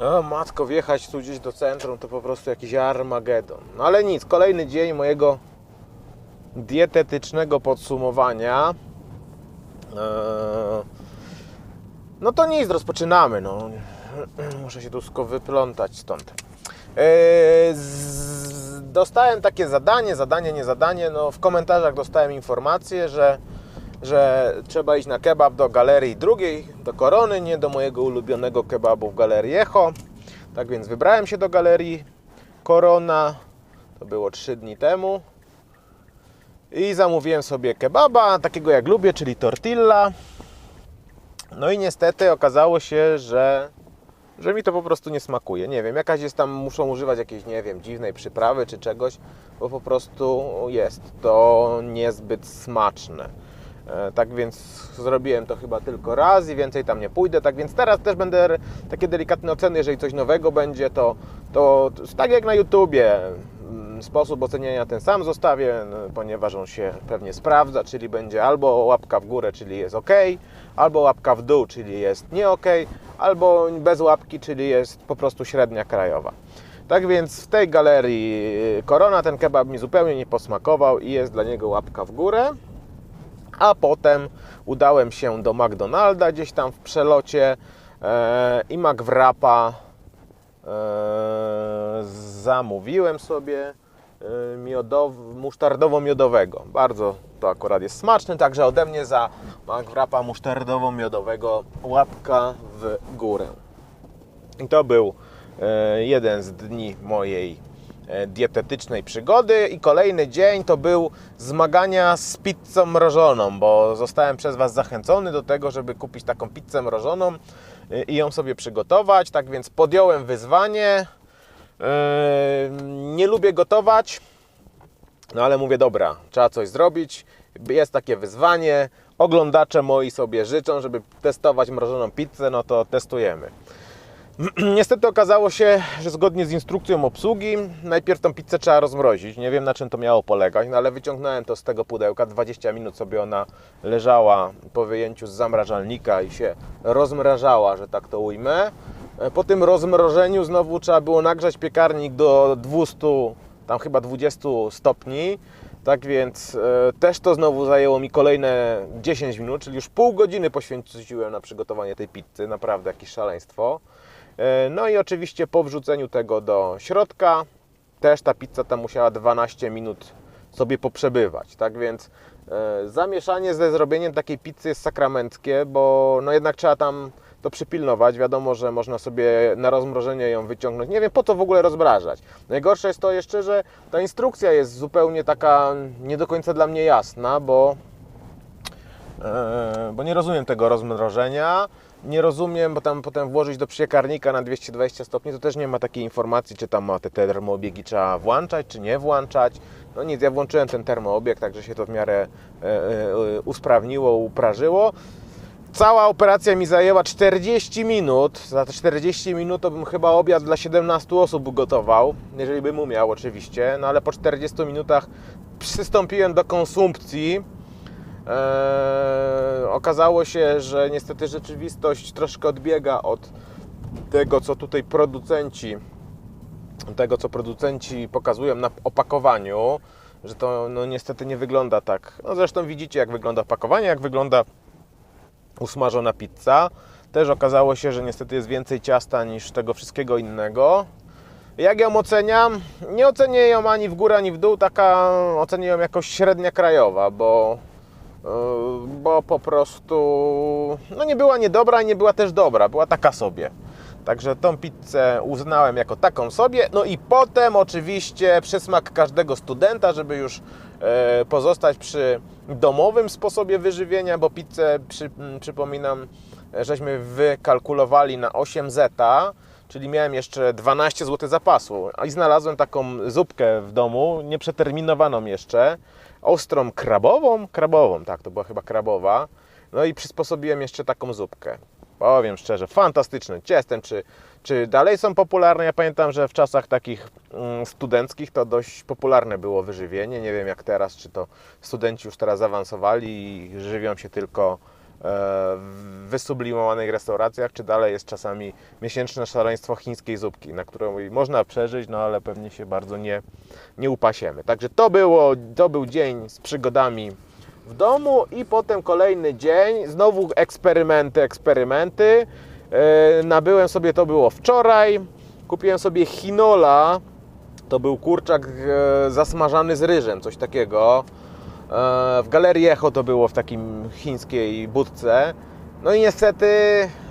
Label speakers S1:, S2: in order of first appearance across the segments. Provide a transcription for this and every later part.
S1: O matko, wjechać tu gdzieś do centrum to po prostu jakiś armagedon. No ale nic, kolejny dzień mojego dietetycznego podsumowania. Eee, No to nic, rozpoczynamy. No. Muszę się tylko wyplątać stąd. Eee, Dostałem takie zadanie, zadanie, nie zadanie. No, w komentarzach dostałem informację, że, że trzeba iść na kebab do galerii drugiej, do Korony, nie do mojego ulubionego kebabu w galerii Echo. Tak więc wybrałem się do galerii Korona. To było 3 dni temu. I zamówiłem sobie kebaba, takiego jak lubię, czyli tortilla. No i niestety okazało się, że, że mi to po prostu nie smakuje. Nie wiem, jakaś jest tam, muszą używać jakiejś, nie wiem, dziwnej przyprawy czy czegoś, bo po prostu jest to niezbyt smaczne. E, Tak więc zrobiłem to chyba tylko raz i więcej tam nie pójdę. Tak więc teraz też będę takie delikatne oceny, jeżeli coś nowego będzie, to, to tak jak na YouTubie. mm, Sposób oceniania ten sam zostawię, ponieważ on się pewnie sprawdza, czyli będzie albo łapka w górę, czyli jest ok, albo łapka w dół, czyli jest nie ok, albo bez łapki, czyli jest po prostu średnia krajowa. Tak więc w tej galerii Korona ten kebab mi zupełnie nie posmakował i jest dla niego łapka w górę. A potem udałem się do McDonalda gdzieś tam w przelocie e, i McWrapa e, zamówiłem sobie e, miodow, musztardowo-miodowego. Bardzo to akurat jest smaczne, także ode mnie za McWrapa musztardowo-miodowego łapka w górę. I to był e, jeden z dni mojej dietetycznej przygody i kolejny dzień to był zmagania z pizzą mrożoną, bo zostałem przez Was zachęcony do tego, żeby kupić taką pizzę mrożoną e, i ją sobie przygotować, tak więc podjąłem wyzwanie. E, Nie lubię gotować, no ale mówię, dobra, trzeba coś zrobić. Jest takie wyzwanie. Oglądacze moi sobie życzą, żeby testować mrożoną pizzę, no to testujemy. Niestety okazało się, że zgodnie z instrukcją obsługi, najpierw tą pizzę trzeba rozmrozić. Nie wiem na czym to miało polegać, no ale wyciągnąłem to z tego pudełka. 20 minut sobie ona leżała po wyjęciu z zamrażalnika i się rozmrażała, że tak to ujmę. Po tym rozmrożeniu znowu trzeba było nagrzać piekarnik do 200, tam chyba 20 stopni. Tak więc e, też to znowu zajęło mi kolejne 10 minut, czyli już pół godziny poświęciłem na przygotowanie tej pizzy. Naprawdę jakieś szaleństwo. E, No i oczywiście po wrzuceniu tego do środka też ta pizza tam musiała 12 minut sobie poprzebywać. Tak więc e, zamieszanie ze zrobieniem takiej pizzy jest sakramenckie, bo no jednak trzeba tam to przypilnować. Wiadomo, że można sobie na rozmrożenie ją wyciągnąć. Nie wiem po co w ogóle rozmrażać. Najgorsze jest to jeszcze, że ta instrukcja jest zupełnie taka nie do końca dla mnie jasna, bo E, bo nie rozumiem tego rozmrożenia. Nie rozumiem, bo tam potem włożyć do piekarnika na 220 stopni, to też nie ma takiej informacji, czy tam ma te termoobiegi trzeba włączać, czy nie włączać. No nic, ja włączyłem ten termoobieg, także się to w miarę e, e, usprawniło, uprażyło. Cała operacja mi zajęła 40 minut. Za te 40 minut to bym chyba obiad dla 17 osób ugotował, jeżeli bym umiał oczywiście. No ale po 40 minutach przystąpiłem do konsumpcji. Eee, okazało się, że niestety rzeczywistość troszkę odbiega od tego, co tutaj producenci, tego, co producenci pokazują na opakowaniu, że to no, niestety nie wygląda tak. No, zresztą widzicie, jak wygląda opakowanie, jak wygląda usmażona pizza. Też okazało się, że niestety jest więcej ciasta niż tego wszystkiego innego. Jak ją oceniam? Nie ocenię ją ani w górę, ani w dół, taka ocenię ją jako średnia krajowa, bo bo po prostu no nie była niedobra i nie była też dobra, była taka sobie. Także tą pizzę uznałem jako taką sobie. No i potem oczywiście przysmak każdego studenta, żeby już e, pozostać przy domowym sposobie wyżywienia, bo pizzę, przy, przypominam, żeśmy wykalkulowali na 8 zeta, czyli miałem jeszcze 12 zł zapasu. I znalazłem taką zupkę w domu, nieprzeterminowaną jeszcze, ostrą krabową, krabową, tak, to była chyba krabowa. No i przysposobiłem jeszcze taką zupkę. Powiem szczerze, fantastyczne. Ciestem, czy, czy dalej są popularne? Ja pamiętam, że w czasach takich mm, studenckich to dość popularne było wyżywienie. Nie wiem jak teraz, czy to studenci już teraz zaawansowali i żywią się tylko w wysublimowanych restauracjach, czy dalej jest czasami miesięczne szaleństwo chińskiej zupki, na którą można przeżyć, no ale pewnie się bardzo nie, nie upasiemy. Także to, było, to był dzień z przygodami w domu i potem kolejny dzień, znowu eksperymenty, eksperymenty. E, nabyłem sobie, to było wczoraj, kupiłem sobie chinola, to był kurczak e, zasmażany z ryżem, coś takiego. E, w Galerii Echo to było w takim chińskiej budce. No i niestety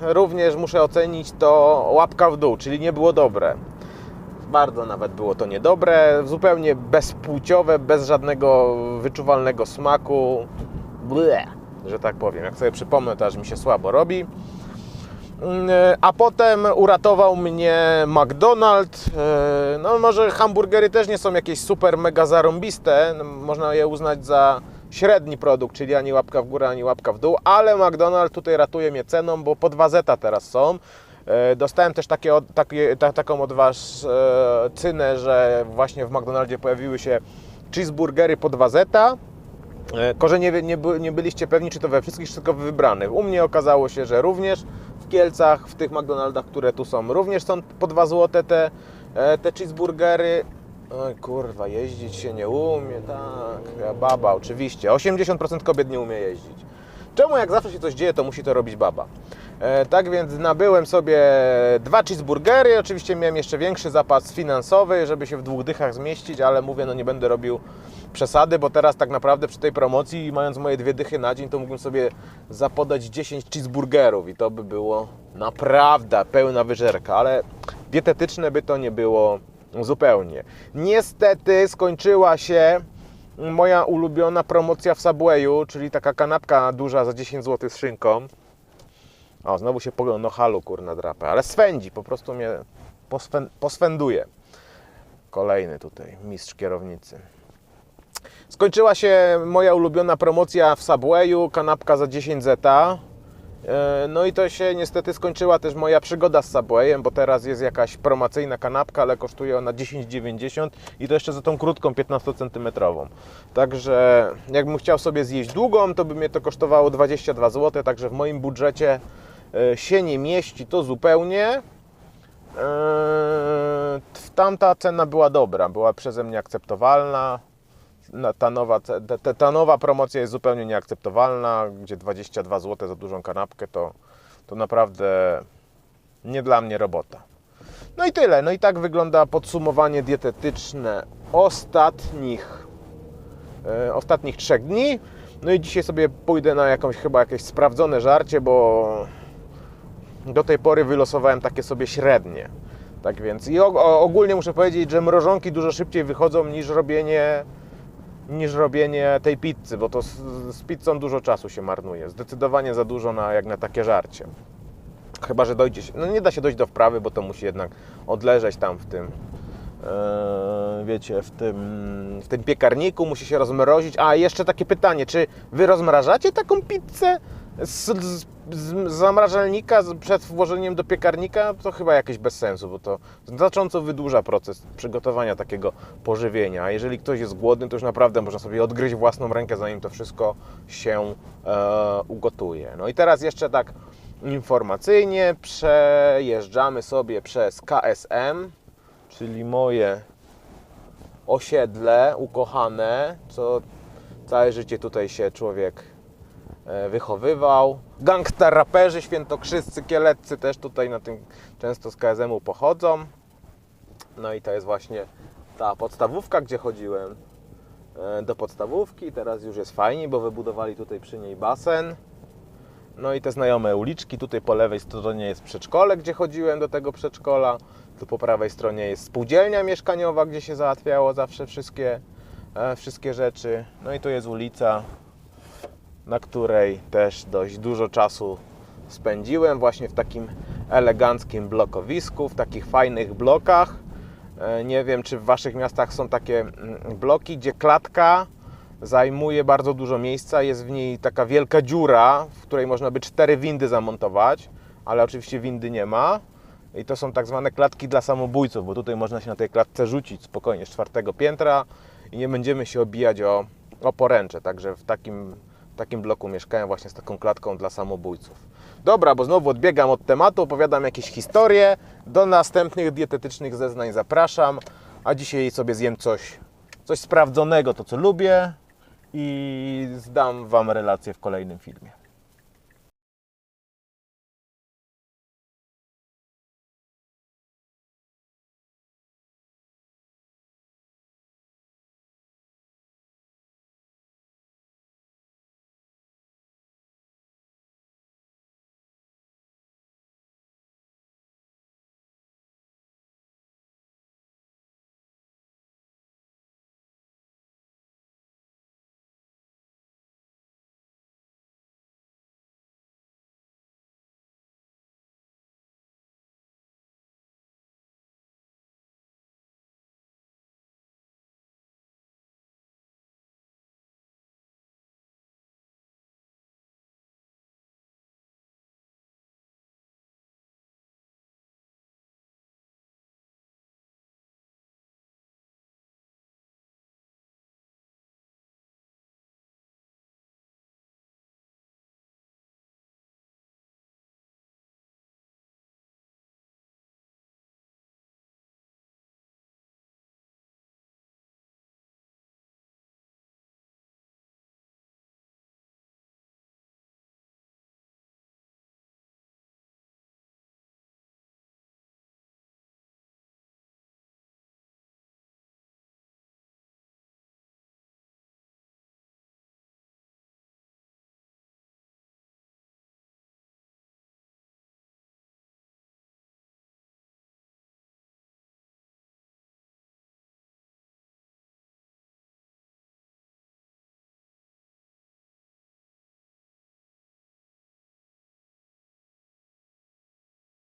S1: również muszę ocenić to łapka w dół, czyli nie było dobre. Bardzo nawet było to niedobre, zupełnie bezpłciowe, bez żadnego wyczuwalnego smaku. Ble, że tak powiem. Jak sobie przypomnę, to aż mi się słabo robi. Mm, A potem uratował mnie McDonald's. E, No może hamburgery też nie są jakieś super mega zarąbiste. No, Można je uznać za średni produkt, czyli ani łapka w górę, ani łapka w dół, ale McDonald's tutaj ratuje mnie ceną, bo po 2 zeta teraz są. E, Dostałem też takie, takie, ta, taką od Was e, cynę, że właśnie w McDonaldzie pojawiły się cheeseburgery po 2 zeta. E, że nie, nie, by- nie byliście pewni, czy to we wszystkich, czy tylko wybranych. U mnie okazało się, że również Kielcach, w tych McDonaldach, które tu są, również są po 2 zł te, e, te cheeseburgery. Oj kurwa, jeździć się nie umie, tak, baba oczywiście. 80% kobiet nie umie jeździć. Czemu jak zawsze się coś dzieje, to musi to robić baba? E, tak więc nabyłem sobie dwa cheeseburgery, oczywiście miałem jeszcze większy zapas finansowy, żeby się w dwóch dychach zmieścić, ale mówię, no nie będę robił przesady, bo teraz tak naprawdę przy tej promocji, mając moje dwie dychy na dzień, to mógłbym sobie zapodać 10 cheeseburgerów i to by było naprawdę pełna wyżerka, ale dietetyczne by to nie było zupełnie. Niestety skończyła się moja ulubiona promocja w Subwayu, czyli taka kanapka duża za 10 zł z szynką. O, znowu się po no halu kurna drapę, ale swędzi, po prostu mnie poswę, poswęduje. Kolejny tutaj mistrz kierownicy. Skończyła się moja ulubiona promocja w Subwayu, kanapka za 10 zeta. E, No i to się niestety skończyła też moja przygoda z Subwayem, bo teraz jest jakaś promocyjna kanapka, ale kosztuje ona 10,90 i to jeszcze za tą krótką 15 cm. Także jakbym chciał sobie zjeść długą, to by mnie to kosztowało 22 zł, także w moim budżecie się nie mieści to zupełnie. Eee, Tamta cena była dobra, była przeze mnie akceptowalna. Na- Ta nowa, ta, ta nowa promocja jest zupełnie nieakceptowalna, gdzie 22 zł za dużą kanapkę to, to naprawdę nie dla mnie robota. No i tyle. No i tak wygląda podsumowanie dietetyczne ostatnich, e, ostatnich trzech dni. No i dzisiaj sobie pójdę na jakąś chyba jakieś sprawdzone żarcie, bo do tej pory wylosowałem takie sobie średnie. Tak więc i ogólnie muszę powiedzieć, że mrożonki dużo szybciej wychodzą niż robienie, niż robienie tej pizzy, bo to z, z pizzą dużo czasu się marnuje. Zdecydowanie za dużo na, jak na takie żarcie. Chyba, że dojdzie się, no nie da się dojść do wprawy, bo to musi jednak odleżeć tam w tym, e, wiecie, w tym, w tym piekarniku, musi się rozmrozić. A jeszcze takie pytanie, czy Wy rozmrażacie taką pizzę z, z, z zamrażalnika przed włożeniem do piekarnika? To chyba jakieś bez sensu, bo to znacząco wydłuża proces przygotowania takiego pożywienia. A jeżeli ktoś jest głodny, to już naprawdę można sobie odgryźć własną rękę, zanim to wszystko się e, ugotuje. No i teraz jeszcze tak informacyjnie przejeżdżamy sobie przez KSM, czyli moje osiedle ukochane, co całe życie tutaj się człowiek wychowywał. Gangsta raperzy świętokrzyscy, kieleccy też tutaj na tym często z KSM-u pochodzą. No i to jest właśnie ta podstawówka, gdzie chodziłem e, do podstawówki. Teraz już jest fajnie, bo wybudowali tutaj przy niej basen. No i te znajome uliczki. Tutaj po lewej stronie jest przedszkole, gdzie chodziłem do tego przedszkola. Tu po prawej stronie jest spółdzielnia mieszkaniowa, gdzie się załatwiało zawsze wszystkie, e, wszystkie rzeczy. No i tu jest ulica, na której też dość dużo czasu spędziłem właśnie w takim eleganckim blokowisku, w takich fajnych blokach. E, Nie wiem, czy w Waszych miastach są takie mm, bloki, gdzie klatka zajmuje bardzo dużo miejsca. Jest w niej taka wielka dziura, w której można by cztery windy zamontować, ale oczywiście windy nie ma. I to są tak zwane klatki dla samobójców, bo tutaj można się na tej klatce rzucić spokojnie z czwartego piętra i nie będziemy się obijać o, o poręcze. Także w takim w takim bloku mieszkałem właśnie z taką klatką dla samobójców. Dobra, bo znowu odbiegam od tematu, opowiadam jakieś historie. Do następnych dietetycznych zeznań zapraszam. A dzisiaj sobie zjem coś, coś sprawdzonego, to co lubię i zdam Wam relację w kolejnym filmie.